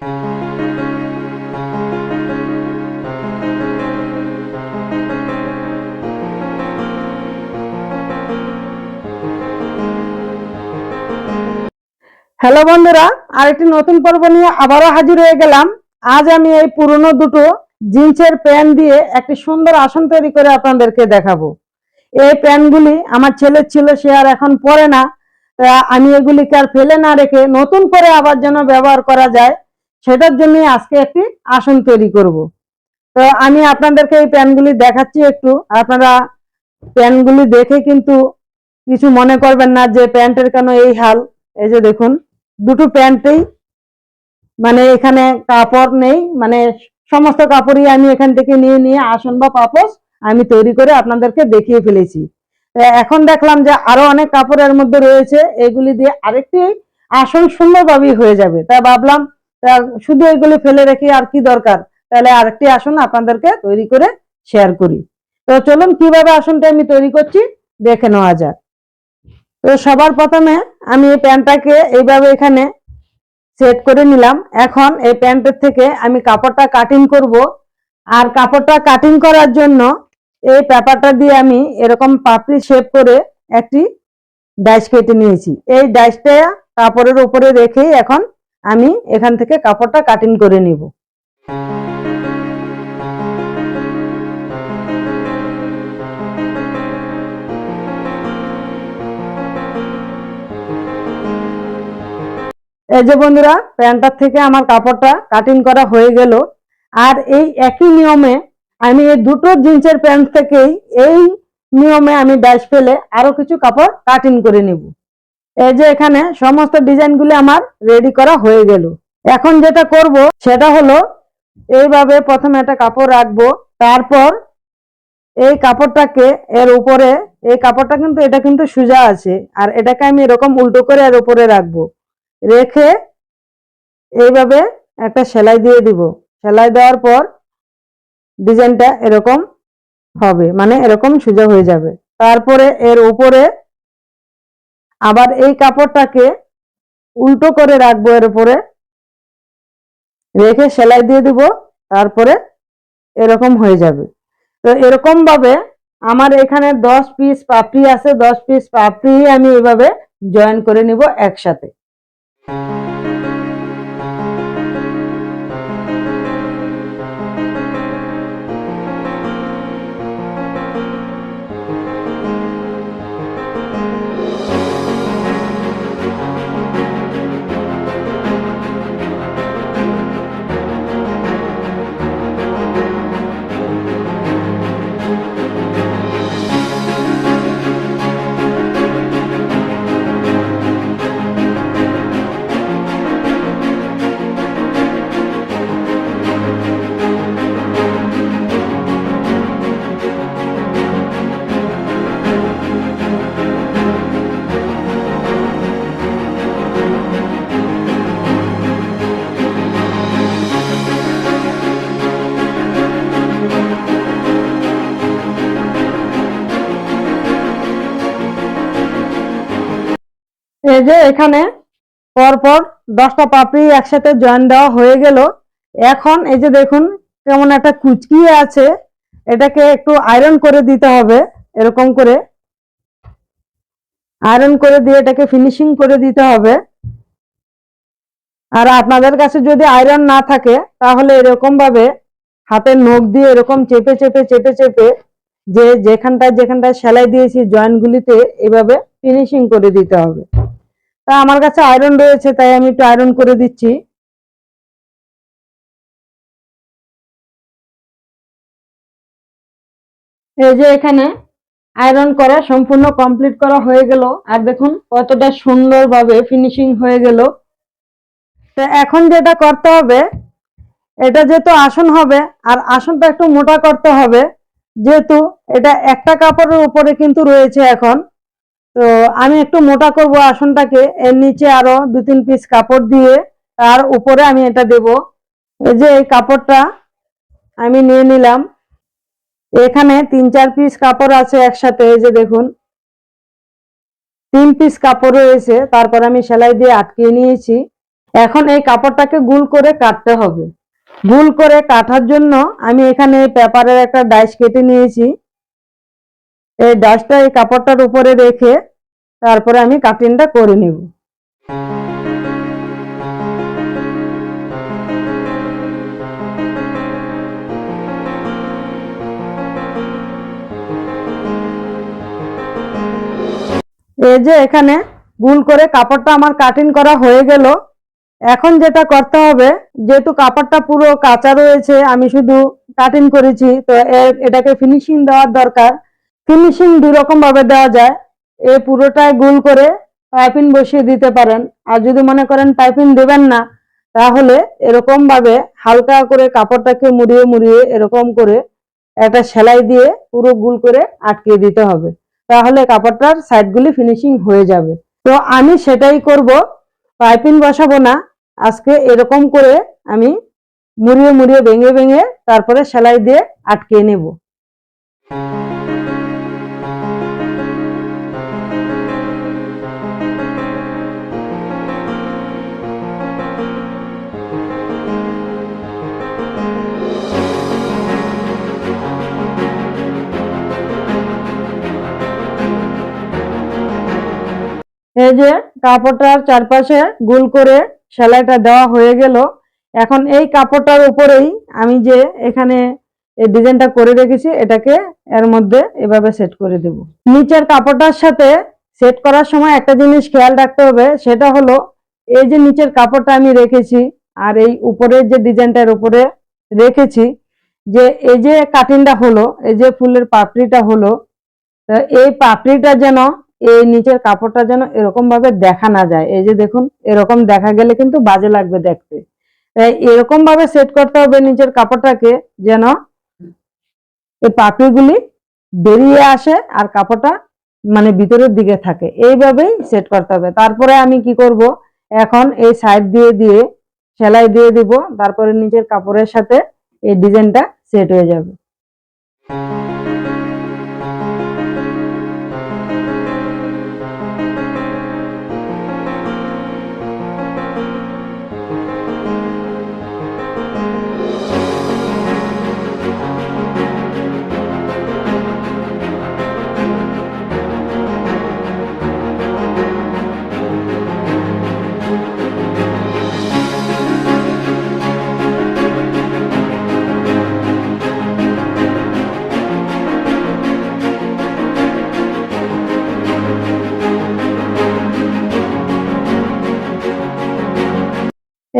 Hello বন্ধুরা, আরেকটি নতুন পর্ব নিয়ে আবারও হাজির হয়ে গেলাম। আজ আমি এই পুরনো দুটো জিন্সের প্যান্ট দিয়ে একটি সুন্দর আসন তৈরি করে আপনাদেরকে দেখাবো। এই প্যান্টগুলি আমার ছেলের ছিল, সে আর এখন পরে না। আমি এগুলিকে আর ফেলে না রেখে নতুন করে আবার যেন ব্যবহার করা যায়। সেটার জন্যই আজকে একটি আসন তৈরি করব। তো আমি আপনাদেরকে এই প্যান্টগুলি দেখাচ্ছি একটু। আপনারা প্যান্টগুলি দেখে কিন্তু কিছু মনে করবেন না যে প্যান্টের কেন এই হাল। এই যে দেখুন, দুটো প্যান্টেই মানে এখানে কাপড় নেই মানে সমস্ত কাপড়ই আমি এখান থেকে নিয়ে নিয়ে আসন বা পাপোশ আমি তৈরি করে আপনাদেরকে দেখিয়ে ফেলেছি। এখন দেখলাম যে আরও অনেক কাপড়ের মধ্যে রয়েছে, এগুলি দিয়ে আরেকটি আসন সুন্দরভাবেই হয়ে যাবে। তা ভাবলাম শুধু এগুলি ফেলে রেখে আর কি দরকার? তাহলে আরেকটি আসন আপনাদেরকে তৈরি করে শেয়ার করি। তো চলুন কীভাবে আসনটা আমি তৈরি করছি দেখে নেওয়া যাক। তো সবার প্রথমে আমি এই প্যান্টটাকে এইভাবে এখানে সেট করে নিলাম। এখন এই প্যান্টের থেকে আমি কাপড়টা কাটিং করব। আর কাপড়টা কাটিং করার জন্য এই পেপারটা দিয়ে আমি এরকম পাপড়ি শেপ করে একটি ডাইস কেটে নিয়েছি। এই ডাইসটা কাপড়ের উপরে রেখেই এখন আমি এখান থেকে কাপড়টা কাটিং করে নিব। এই যে বন্ধুরা প্যান্টার থেকে আমার কাপড়টা কাটিং করা হয়ে গেল। আর এই একই নিয়মে আমি এই দুটো জিন্সের প্যান্ট থেকেই এই নিয়মে আমি ড্যাশ ফেলে আরও কিছু কাপড় কাটিং করে নিব। এই যে এখানে সমস্ত ডিজাইনগুলি আমার রেডি করা হয়ে গেল। এখন যেটা করব, সেটা হলো এইভাবে প্রথমে একটা কাপড় রাখব, তারপর এই কাপড়টাকে এর উপরে, এই কাপড়টা কিন্তু, এটা কিন্তু সোজা আছে, আর এটাকে আমি এরকম উল্টো করে এর উপরে রাখব। রেখে এইভাবে একটা সেলাই দিয়ে দিব। সেলাই দেওয়ার পর ডিজাইনটা এরকম হবে মানে এরকম সোজা হয়ে যাবে। তারপরে এর উপরে আবার এই কাপড়টাকে উল্টো করে রাখব এর উপরে। রেখে সেলাই দিয়ে দিব, তারপরে এরকম হয়ে যাবে। তো এরকম ভাবে আমার এখানে দশ পিস পাপড়ি আছে, দশ পিস পাপড়ি আমি এভাবে জয়েন করে নিব একসাথে। এই যে এখানে পরপর দশটা পাপড়ি একসাথে জয়েন দেওয়া হয়ে গেল। এখন এই যে দেখুন কেমন একটা কুচকিয়ে আছে, এটাকে একটু আয়রন করে দিতে হবে, এরকম করে। আয়রন করে দিয়ে এটাকে ফিনিশিং করে দিতে হবে। আর আপনাদের কাছে যদি আয়রন না থাকে, তাহলে এরকম ভাবে হাতের নখ দিয়ে এরকম চেপে চেপে চেপে চেপে যে যেখানটায় যেখানটায় সেলাই দিয়েছি জয়েন্টগুলিতে এভাবে ফিনিশিং করে দিতে হবে। তা আমার কাছে আয়রন রয়েছে, তাই আমি একটু আয়রন করে দিচ্ছি। এই যে এখানে আয়রন করা সম্পূর্ণ কমপ্লিট করা হয়ে গেল। আর দেখুন কতটা সুন্দরভাবে ফিনিশিং হয়ে গেল। তো এখন যেটা করতে হবে, এটা যেহেতু আসন হবে, আর আসনটা একটু মোটা করতে হবে, যেহেতু এটা একটা কাপড়ের উপরে কিন্তু রয়েছে এখন। তো আমি একটু মোটা করব আসনটাকে, এর নিচে আরও দু তিন পিস কাপড় দিয়ে তার উপরে আমি এটা দেব। এই যে এই কাপড়টা আমি নিয়ে নিলাম। এখানে তিন চার পিস কাপড় আছে একসাথে, এই যে দেখুন। তিন পিস কাপড় রয়েছে, তারপর আমি সেলাই দিয়ে আটকিয়ে নিয়েছি। এখন এই কাপড়টাকে গুল করে কাটতে হবে। গুল করে কাটার জন্য আমি এখানে পেপারের একটা ডাইস কেটে নিয়েছি। এই ডাস্টটা এই কাপড়টার উপরে রেখে তারপরে আমি কাটিংটা করে নিব। এই যে এখানে গুল করে কাপড়টা আমার কাটিং করা হয়ে গেল। এখন যেটা করতে হবে, যেহেতু কাপড়টা পুরো কাঁচা রয়েছে, আমি শুধু কাটিং করেছি, তো এটাকে ফিনিশিং দেওয়ার দরকার। ফিনিশিং দুই রকম ভাবে দেওয়া যায় এই পুরোটাই গুল করে পাইপিং বসিয়ে দিতে পারেন। আর যদি মনে করেন পাইপিং দেবেন না, তাহলে এরকম ভাবে হালকা করে কাপড়টাকে মুড়িয়ে মুড়িয়ে এরকম করে একটা সেলাই দিয়ে পুরো গুল করে আটকে দিতে হবে। তাহলে কাপড়টার সাইডগুলি ফিনিশিং হয়ে যাবে। তো আমি সেটাই করব, পাইপিং বসাবো না। আজকে এরকম করে আমি মুড়িয়ে মুড়িয়ে ভেঙে ভেঙে তারপরে সেলাই দিয়ে আটকে নেব। এই যে কাপড়টার চারপাশে গোল করে সেলাইটা দেওয়া হয়ে গেল। এখন এই কাপড়টার উপরেই আমি যে এখানে এই ডিজাইনটা করে রেখেছি, এটাকে এর মধ্যে এভাবে সেট করে দেব। নিচের কাপড়টার সাথে সেট করার সময় একটা জিনিস খেয়াল রাখতে হবে, সেটা হলো এই যে নিচের কাপড়টা আমি রেখেছি আর এই উপরের যে ডিজাইনটার উপরে রেখেছি, যে এই যে কাটিংটা হলো, এই যে ফুলের পাপড়িটা হলো এই পাপড়িটা যেন এই নিচের কাপড়টা যেন এরকম ভাবে দেখা না যায়। এই যে দেখুন, এরকম দেখা গেলে কিন্তু বাজে লাগবে দেখতে। এরকম ভাবে সেট করতে হবে নিচের কাপড়টাকে যেন এই পাপড়িগুলি বেরিয়ে আসে আর কাপড়টা মানে ভিতরের দিকে থাকে। এইভাবেই সেট করতে হবে। তারপরে আমি কি করব? এখন এই সাইড দিয়ে দিয়ে সেলাই দিয়ে দিব। তারপরে নিচের কাপড়ের সাথে এই ডিজাইনটা সেট হয়ে যাবে।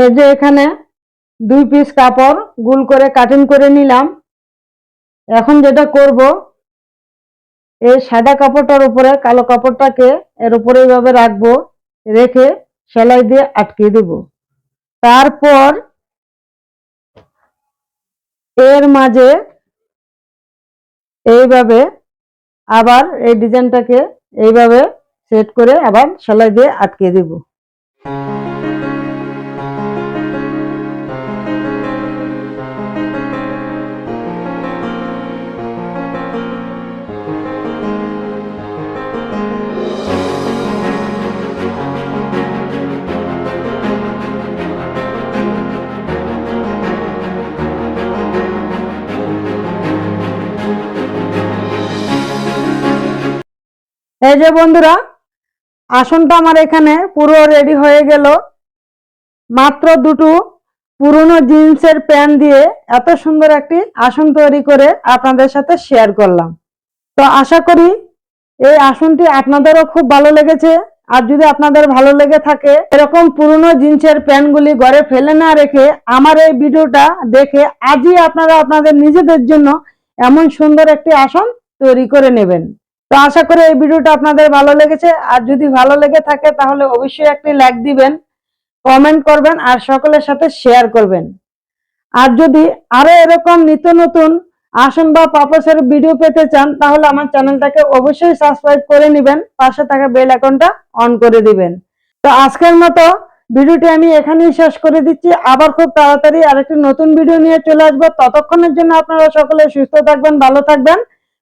এই যে এখানে দুই পিস কাপড় গুল করে কাটিং করে নিলাম। এখন যেটা করব, এই সাদা কাপড়টার উপরে, কালো কাপড়টাকে এর উপরে এইভাবে রাখব, রেখে সেলাই দিয়ে আটকে দেব। তারপর এর মাঝে এইভাবে আবার এই ডিজাইনটাকে এইভাবে সেট করে আবার সেলাই দিয়ে আটকে দেব। এই যে বন্ধুরা, আসনটা আমার এখানে পুরো রেডি হয়ে গেল। মাত্র দুটো পুরনো জিন্সের প্যান্ট দিয়ে এত সুন্দর একটি আসন তৈরি করে আপনাদের সাথে শেয়ার করলাম। তো আশা করি এই আসনটি আপনাদেরও খুব ভালো লেগেছে। আর যদি আপনাদের ভালো লেগে থাকে, এরকম পুরনো জিন্সের প্যান্টগুলি ঘরে ফেলে না রেখে আমার এই ভিডিওটা দেখে আজই আপনারা আপনাদের নিজেদের জন্য এমন সুন্দর একটি আসন তৈরি করে নেবেন। তো আশা করি এই ভিডিওটা আপনাদের ভালো লেগেছে। আর যদি ভালো লেগে থাকে, তাহলে অবশ্যই একটি লাইক দিবেন, কমেন্ট করবেন, আর সকলের সাথে শেয়ার করবেন। আর যদি আরও এরকম নিত্য নতুন আসন বা পাপসের ভিডিও পেতে চান, তাহলে আমার চ্যানেলটাকে অবশ্যই সাবস্ক্রাইব করে নেবেন, পাশে থাকা বেল আইকনটা অন করে দিবেন। তো আজকের মতো ভিডিওটি আমি এখানেই শেষ করে দিচ্ছি। আবার খুব তাড়াতাড়ি আরেকটি নতুন ভিডিও নিয়ে চলে আসব। ততক্ষণের জন্য আপনারা সকলে সুস্থ থাকবেন, ভালো থাকবেন।